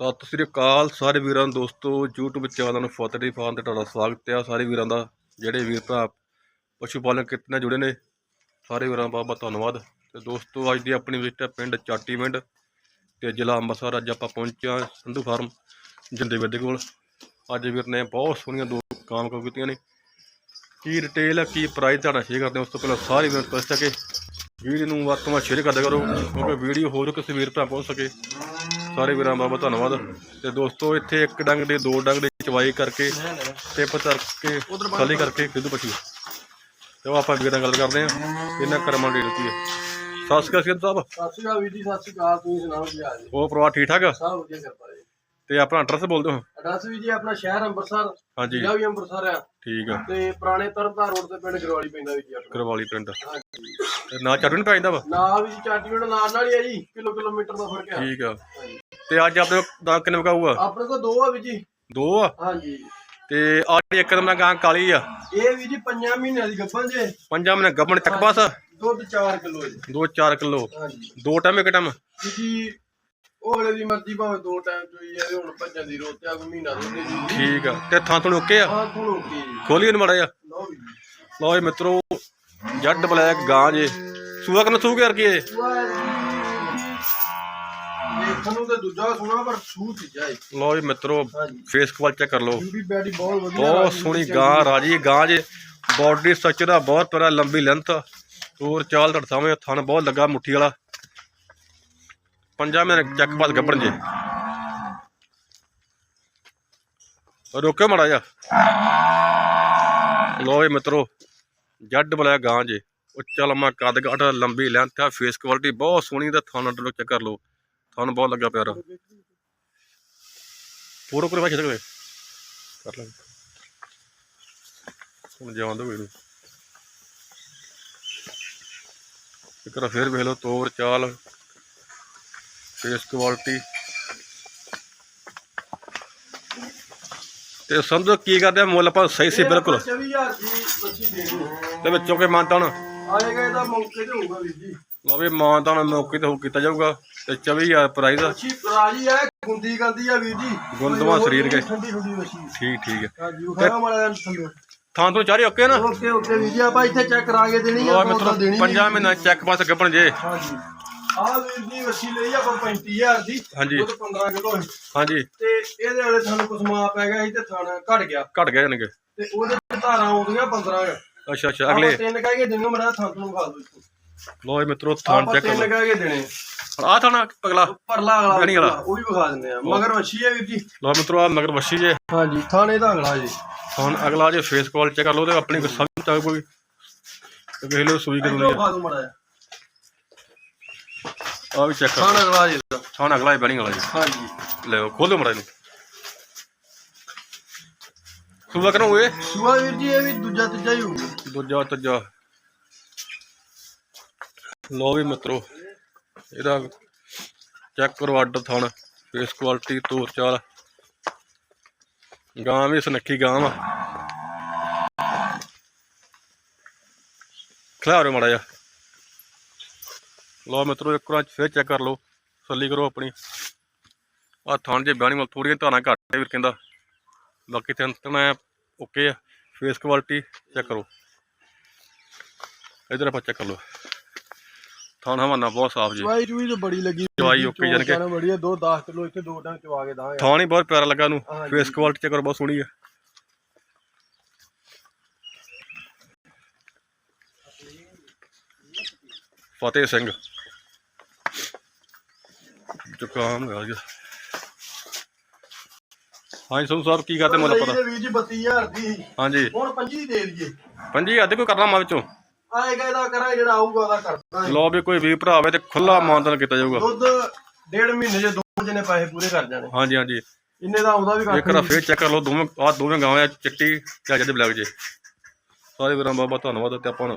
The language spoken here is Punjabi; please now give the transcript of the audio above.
ਸਤਿ ਸ੍ਰੀ ਅਕਾਲ ਸਾਰੇ ਵੀਰਾਂ ਨੂੰ ਦੋਸਤੋ, YouTube ਚੈਨਲ ਨੂੰ ਫਤਿਹ ਫਾਨ ਤੇ ਤੁਹਾਡਾ ਸਵਾਗਤ ਹੈ। ਸਾਰੇ ਵੀਰਾਂ ਦਾ ਜਿਹੜੇ ਵੀਰ ਭਰਾ ਪਸ਼ੂ ਪਾਲਣ ਕਿਰਤ ਨਾਲ ਜੁੜੇ ਨੇ, ਸਾਰੇ ਵੀਰਾਂ ਦਾ ਬਹੁਤ ਬਹੁਤ ਧੰਨਵਾਦ। ਤੇ ਦੋਸਤੋ, ਅੱਜ ਦੀ ਆਪਣੀ ਵਿਜ਼ਿਟ ਹੈ ਪਿੰਡ ਚਾਟੀਵਿੰਡ ਤੇ ਜ਼ਿਲ੍ਹਾ ਅੰਮ੍ਰਿਤਸਰ। ਅੱਜ ਆਪਾਂ ਪਹੁੰਚਿਆ ਸੰਧੂ ਫਾਰਮ ਜਿੰਦੇ ਦੇ ਕੋਲ। ਅੱਜ ਵੀਰ ਨੇ ਬਹੁਤ ਸੋਹਣੀਆਂ ਦੋ ਕਾਮ ਕੰਮ ਕੀਤੀਆਂ ਨੇ। ਕੀ ਰਿਟੇਲ ਹੈ ਕੀ ਪ੍ਰਾਈਸ ਤੁਹਾਡਾ ਸ਼ੇਅਰ ਕਰਦੇ ਉਸ ਤੋਂ ਪਹਿਲਾਂ ਸਾਰੇ ਵੀਰਾਂ ਨੂੰ ਰਿਕੁਐਸਟ ਹੈ ਕਿ ਵੀਡੀਓ ਨੂੰ ਵੱਧ ਤੋਂ ਵੱਧ ਸ਼ੇਅਰ ਕਰਦੇ ਕਰੋ, ਕਿਉਂਕਿ ਵੀਡੀਓ ਹੋਰ ਕਿਸੇ ਵੀਰ ਭਰਾ ਪਹੁੰਚ ਸਕੇ। ਸਾਰੇ ਵੀਰਾਂ ਦਾ ਬਹੁਤ ਧੰਨਵਾਦ। ਤੇ ਦੋਸਤੋ ਇੱਥੇ ਇੱਕ ਡੰਗ ਦੇ ਦੋ ਡੰਗ ਦੇ ਚਵਾਈ ਕਰਕੇ ਟਿਪ ਕਰਕੇ ਖਾਲੀ ਕਰਕੇ ਦੁੱਧ ਪਛੂ ਤੇ ਉਹ ਆਪਾਂ ਵੀਰਾਂ ਨਾਲ ਗੱਲ ਕਰਦੇ ਹਾਂ। ਇਹਨਾਂ ਕਰਮਾਂ ਦੀ ਦਿੱਤੀ ਹੈ। ਸਤਿ ਸ਼੍ਰੀ ਅਕਾਲ ਸਿੰਘ ਸਾਹਿਬ। ਸਤਿ ਸ਼੍ਰੀ ਅਕਾਲ ਵੀਰ ਜੀ ਸਤਿ ਸ਼੍ਰੀ ਅਕਾਲ। ਤੁਸੀਂ ਸੁਣਾਓ ਕੀ ਹਾਲ ਜੀ? ਉਹ ਪਰਿਵਾਰ ਠੀਕ ਠਾਕ ਆ? ਸਭ ਵਧੀਆ ਕਿਰਪਾ ਤੇ ਆਪਣਾ ਐਡਰੈਸ ਬੋਲ ਦਿਓ। ਐਡਰੈਸ ਵੀ ਜੀ ਆਪਣਾ ਸ਼ਹਿਰ ਅੰਮ੍ਰਿਤਸਰ ਹਾਂਜੀ। ਜ਼ਿਲ੍ਹਾ ਵੀ ਅੰਮ੍ਰਿਤਸਰ ਆ। ਠੀਕ ਆ। ਤੇ ਪੁਰਾਣੇ ਤਰਨਤਾਰਨ ਰੋਡ ਤੇ ਪਿੰਡ ਗਰਵਾਲੀ ਪੈਂਦਾ ਵੀ ਜੀ ਆਪਣਾ। ਕਰਵਾਲੀ ਪਿੰਡ। ਹਾਂਜੀ। ਤੇ ਨਾ ਚੜਨ ਪੈ ਜਾਂਦਾ ਵਾ? ਨਾ ਵੀ ਜੀ ਚਾਟੀਵਿੰਡ ਨਾਲ ਨਾਲ ਹੀ ਆ ਜੀ ਕਿਲੋ ਕਿਲੋਮੀਟਰ ਦਾ ਫ਼ਰਕ ਆ। ਠੀਕ ਆ। ਹਾਂਜੀ। ਤੇ ਅੱਜ ਆਪਣੇ ਦਾ ਕਿੰਨੇ ਵਕਾਊਗਾ ਆਪਣੇ ਕੋਲ ਦੋ ਆ ਵੀ ਜੀ। ਦੋ ਆ? ਹਾਂਜੀ। ਤੇ ਅੱਜ ਇੱਕ ਨੰਬਰ ਗਾਂ ਕਾਲੀ ਆ। ਇਹ ਵੀ ਜੀ ਪੰਜਾਂ ਮਹੀਨਿਆਂ ਦੀ ਗੱਭਣ ਜੇ। ਪੰਜਾਂ ਮਹੀਨੇ ਗੱਭਣ ਤੱਕ ਪਾਸ ਦੁੱਧ 4 ਕਿਲੋ ਜੀ। 2-4 ਕਿਲੋ। ਹਾਂਜੀ। ਦੋ ਟਾਈਮ ਇੱਕ ਟਾਈਮ। ਵੀ ਜੀ ਉਹ ਅਗਲੇ ਦੀ ਮਰਜ਼ੀ ਭਾਵੇਂ ਦੋ ਟਾਈਮ ਚੋਈ ਜਾਵੇ ਹੁਣ ਭੱਜਣ ਦੀ ਰੋਤ ਆ ਕੋਈ ਮਹੀਨਾ ਦੁੱਧ ਦੇ ਜੀ। ਠੀਕ ਆ। ਤੇ ਥਾਂ ਤੋਂ ਓਕੇ ਆ? ਹਾਂ ਤੁਹਾਨੂੰ ਓਕੇ ਜੀ। ਖੋਲੀਏ ਨੂੰ ਮੜਾ ਜਾ ਲਓ ਵੀ ਲਓ ਮਿੱਤਰੋ ਜੱਡ ਬਲੈਕ ਗਾਂ ਜੇ। ਸੂਆ ਕਿੰਨਾ ਸੂ ਕਰ ਕੀ ਦੇਖਣ ਨੂੰ ਤੇ ਦੂਜਾ ਸੋਹਣਾ ਪਰ ਸੂ ਚੀਜ਼ਾਂ ਹੈ ਲਓ ਜੀ ਮਿੱਤਰੋ ਹਾਂਜੀ। ਫੇਸ ਕੁਆਲ ਚੈੱਕ ਕਰ ਲਓ। ਬੈਡੀ ਬਹੁਤ ਵਧੀਆ ਬਹੁਤ ਰਾਜੀ ਸੋਹਣੀ ਗਾਂ। ਰਾਜੀ ਗਾਂ ਜੇ। ਬਾਡੀ ਸਟਰਕਚਰ ਦਾ ਬਹੁਤ ਪਿਆਰਾ ਲੰਬੀ ਲੈਂਥ ਤੂਰ ਚਾਲ ਤੁਹਾਡੇ ਸਾਹਮਣੇ ਥਣ ਬਹੁਤ ਲੱਗਾ ਮੁੱਠੀ ਵਾਲਾ। ਪੰਜਾਂ ਮਿੰਟ ਚੱਕ ਬਾਦ ਗੱਬਣ ਜੇ ਰੋਕਿਓ ਮੜਾ ਜਾ ਲਓ ਜੀ ਮਿੱਤਰੋ, ਜੱਡ ਬਲਿਆ ਗਾਂ ਜੇ। ਉੱਚਾ ਲੰਮਾ ਕੱਦ ਕਾਠ ਲੰਬੀ ਲੈਂਥ ਆ ਫੇਸ ਕੁਆਲਿਟੀ ਬਹੁਤ ਸੋਹਣੀ ਦਾ ਥਣ ਅੰਦਰ ਚੈੱਕ ਕਰ ਲਓ। ਥਣ ਬਹੁਤ ਲੱਗਾ ਪਿਆਰਾ। ਪੂਰਾ ਪੂਰਾ ਭਾਈ ਸਕਦੇ ਕਰ ਲਾਂਗੇ ਹੁਣ ਜਾਣ ਦੋ ਇਹਨੂੰ। ਇੱਕ ਵਾਰ ਫੇਰ ਵੇਖ ਲਓ ਤੋਰ ਚਾਲ। ਫੇਸ ਕੁਆਲਿਟੀ ਤੇ ਸਮਝੋ ਕੀ ਕਰਦੇ ਆ ਮੁੱਲ ਆਪਾਂ ਸਹੀ ਸੀ ਬਿਲਕੁਲ। ਆਪਾਂ 24000 ਦੀ ਬੱਚੀ ਦੇਣੀ ਹੈ। ਤੇ ਵਿੱਚੋਂ ਕੇ ਮਾਨਤਾਨ? ਆਏਗਾ ਇਹਦਾ ਮੌਕੇ ਤੇ ਹੋਊਗਾ ਵੀਰ ਜੀ। ਲਓ ਵੀ ਮਾਨਤਾਨ ਮੌਕੇ ਤੇ ਹੋ ਕੀਤਾ ਜਾਊਗਾ ਤੇ 24000 ਪ੍ਰਾਈਸ ਬੱਚੀ ਰਾਜੀ ਹੈ ਗੁੰਦੀ ਗੰਦੀ ਆ ਵੀਰ ਜੀ। ਗੁੰਦਵਾਂ ਸਰੀਰ ਕੇ। ਠੰਡੀ ਠੰਡੀ ਬੱਚੀ। ਠੀਕ ਠੀਕ ਹੈ। ਹਾਂਜੀ ਖਾਣਾ ਮਾਰਾ ਥੱਲੇ। ਥਾਂ ਤੋਂ ਚਾਰੇ ਓਕੇ ਨਾ? ਓਕੇ ਓਕੇ ਵੀਰ ਜੀ ਆਪਾਂ ਇੱਥੇ ਚੈੱਕ ਕਰਾ ਕੇ ਦੇਣੀ ਲਓ ਆ ਮਿੱਤਰੋ ਪੰਜਾਂ ਮਹੀਨਾ ਚੈੱਕ ਪਾਸ ਗੱਬਣ ਜੇ। ਹਾਂਜੀ ਆਹ ਵੀਰ ਜੀ ਬੱਚੀ ਲਈ ਆਪਾਂ 35000 ਦੀ ਹਾਂਜੀ। ਉਹ ਤਾਂ 15 ਕਿਲੋ ਹੈ ਹਾਂਜੀ। ਤੇ ਇਹਦੇ ਵਾਲੇ ਸਾਨੂੰ ਕੁਸਮਾ ਪੈ ਗਿਆ ਸੀ ਤੇ ਥਾਣਾ ਘਟ ਗਿਆ। ਘਟ ਗਏ ਜਾਨਗੇ ਤੇ ਉਹਦੇ ਚ ਧਾਰਾਂ ਆਉਂਦੀਆਂ 15 ਅੱਛਾ ਅੱਛਾ ਆਪਾਂ ਅਗਲੇ ਤਿੰਨ ਕਹਿ ਕੇ ਦੇਣੇ ਮੜਾ ਥਾਂ ਨੂੰ ਖਾ ਦੋ ਲਓ ਜੀ ਮਿੱਤਰੋ ਥਾਂ ਆਪਾਂ ਚੈੱਕ ਤਿੰਨ ਕਰੋ। ਕਹਿ ਕੇ ਦੇਣੇ। ਆ ਥਾਣਾ ਪਗਲਾ ਪਰਲਾ ਅਗਲਾ ਬਣੀ ਵਾਲਾ। ਉਹ ਵੀ ਵਿਖਾ ਦਿੰਦੇ ਆ। ਮਗਰ ਹੈ ਵੀਰ ਜੀ। ਲਓ ਮਿੱਤਰੋ ਆ ਮਗਰ ਵੱਛੀ ਜੇ। ਹਾਂਜੀ ਥਾਣੇ ਦਾ ਅਗਲਾ ਜੀ। ਹੁਣ ਅਗਲਾ ਜੇ ਫੇਸ ਕਾਲ ਚੈੱਕ ਕਰ ਲਓ ਤੇ ਆਪਣੀ ਕੋਈ ਸਮਝ ਤਾਂ ਕੋਈ ਵੇਖ ਲਓ ਸੂਈ ਕਿਦੋਂ ਇਧਰੋਂ ਦੀ ਖਾ ਦੋ ਮੜਾ ਆ ਵੀ ਚੈੱਕ ਕਰ। ਅਗਲਾ ਜੀ ਦਾ। ਥਾਣ ਅਗਲਾ ਹੀ ਬਣੀ ਵਾਲਾ ਜੀ। ਹਾਂਜੀ। ਲੈ ਖੋਲੋ ਮੜਾ ਇਹਨੂੰ ਸੂਆ ਕਰੋ ਓਏ ਸੁਆ ਵੀਰ ਜੀ ਇਹ ਵੀ ਦੂਜਾ ਤੀਜਾ ਹੀ ਹੋਊਗਾ। ਦੂਜਾ ਤੀਜਾ। ਲੋ ਵੀ ਮਿੱਤਰੋ ਇਹਦਾ ਚੈੱਕ ਕਰੋ ਆਰਡਰ ਥਣ ਫੇਸ ਕੁਆਲਿਟੀ ਤੋਰ ਚਾਲ। ਗਾਂ ਵੀ ਸੁਨੱਖੀ ਗਾਂ ਵਾ। ਖਿਲਾਰੋ ਮੜਾ ਜਾ ਲੋ ਮਿੱਤਰੋ ਇੱਕ ਵਾਰ ਫੇਰ ਚੈੱਕ ਕਰ ਲਓ। ਸੱਲੀ ਕਰੋ ਆਪਣੀ। ਆ ਥਣ ਜੇ ਬਹਿਣੀ ਮਲ ਥੋੜੀਆਂ ਧਾਰਾਂ ਘੱਟ ਵੀਰ ਕਹਿੰਦਾ। ਬਾਕੀ ਤਿੰਨ ਤਿੰਨ ਓਕੇ ਆ। ਫੇਸ ਕੁਆਲਿਟੀ ਚੈੱਕ ਕਰੋ। ਇਧਰ ਆਪਾਂ ਚੈੱਕ ਕਰ ਲਓ। ਥਾਣਾ ਹਵਾਨਾ ਬਹੁਤ ਸਾਫ਼ ਜੀ। ਚਵਾਈ ਚੂਈ ਤਾਂ ਬੜੀ ਲੱਗੀ ਚਵਾਈ okay ਜਾਣੀ ਕਿ- ਬੜੀ ਦੋ 10 ਕਿਲੋ ਇੱਥੇ ਦੋ ਟਾਂ ਚਵਾ ਕੇ ਦਾਂਗੇ। ਥਾਣ ਹੀ ਬਹੁਤ ਪਿਆਰਾ ਲੱਗਾ ਨੂੰ। ਫੇਸ ਕੁਆਲਿਟੀ ਚੈੱਕ ਕਰੋ ਬਹੁਤ ਸੋਹਣੀ ਆ। ਫਤਿਹ ਸਿੰਘ। ਜ਼ੁਕਾਮ ਹੋ ਗਿਆ ਹਾਂਜੀ ਸੰਧੂ ਸਾਹਿਬ ਕੀ ਕਰਦੇ ਮੁੱਲ ਪਤਾ? ਵੀਰ ਜੀ 32000 ਦੀ। ਹਾਂਜੀ। ਹੁਣ 25 ਦੇ ਦਈਏ। ਪੰਜੀ ਹਜ਼ਾਰ ਦੇ ਕੋਈ ਕਰਨਾ ਮਾ ਵਿੱਚੋਂ? ਆਏਗਾ ਇਹਦਾ ਕਰਾਂ ਜਿਹੜਾ ਆਊਗਾ ਉਹਦਾ ਕਰਦਾ ਲੋ ਵੀ ਕੋਈ ਵੀ ਭਰਾ ਹੋਵੇ ਤੇ ਖੁੱਲਾ ਮਾਨਤਨ ਕੀਤਾ ਜਾਊਗਾ। ਦੁੱਧ ਡੇਢ ਮਹੀਨੇ ਚ ਦੋ ਜਣੇ ਪੈਸੇ ਪੂਰੇ ਕਰ ਜਾਣੇ। ਹਾਂਜੀ ਹਾਂਜੀ। ਇੰਨੇ ਦਾ ਆਉਂਦਾ ਵੀ ਇੱਕ ਕੱਖ ਵਾਰ ਫੇਰ ਚੈੱਕ ਕਰ ਲਓ ਦੋਵੇਂ ਆ ਦੋਵੇਂ ਗਾਵਾਂ ਚਿੱਟੀ ਤੇ ਅੱਜ ਦੇ ਬਲੈਕ ਜੇ। ਸਾਰੇ ਵੀਰਾਂ ਬਹੁਤ ਧੰਨਵਾਦ ਤੇ ਆਪਾਂ ਹੁਣ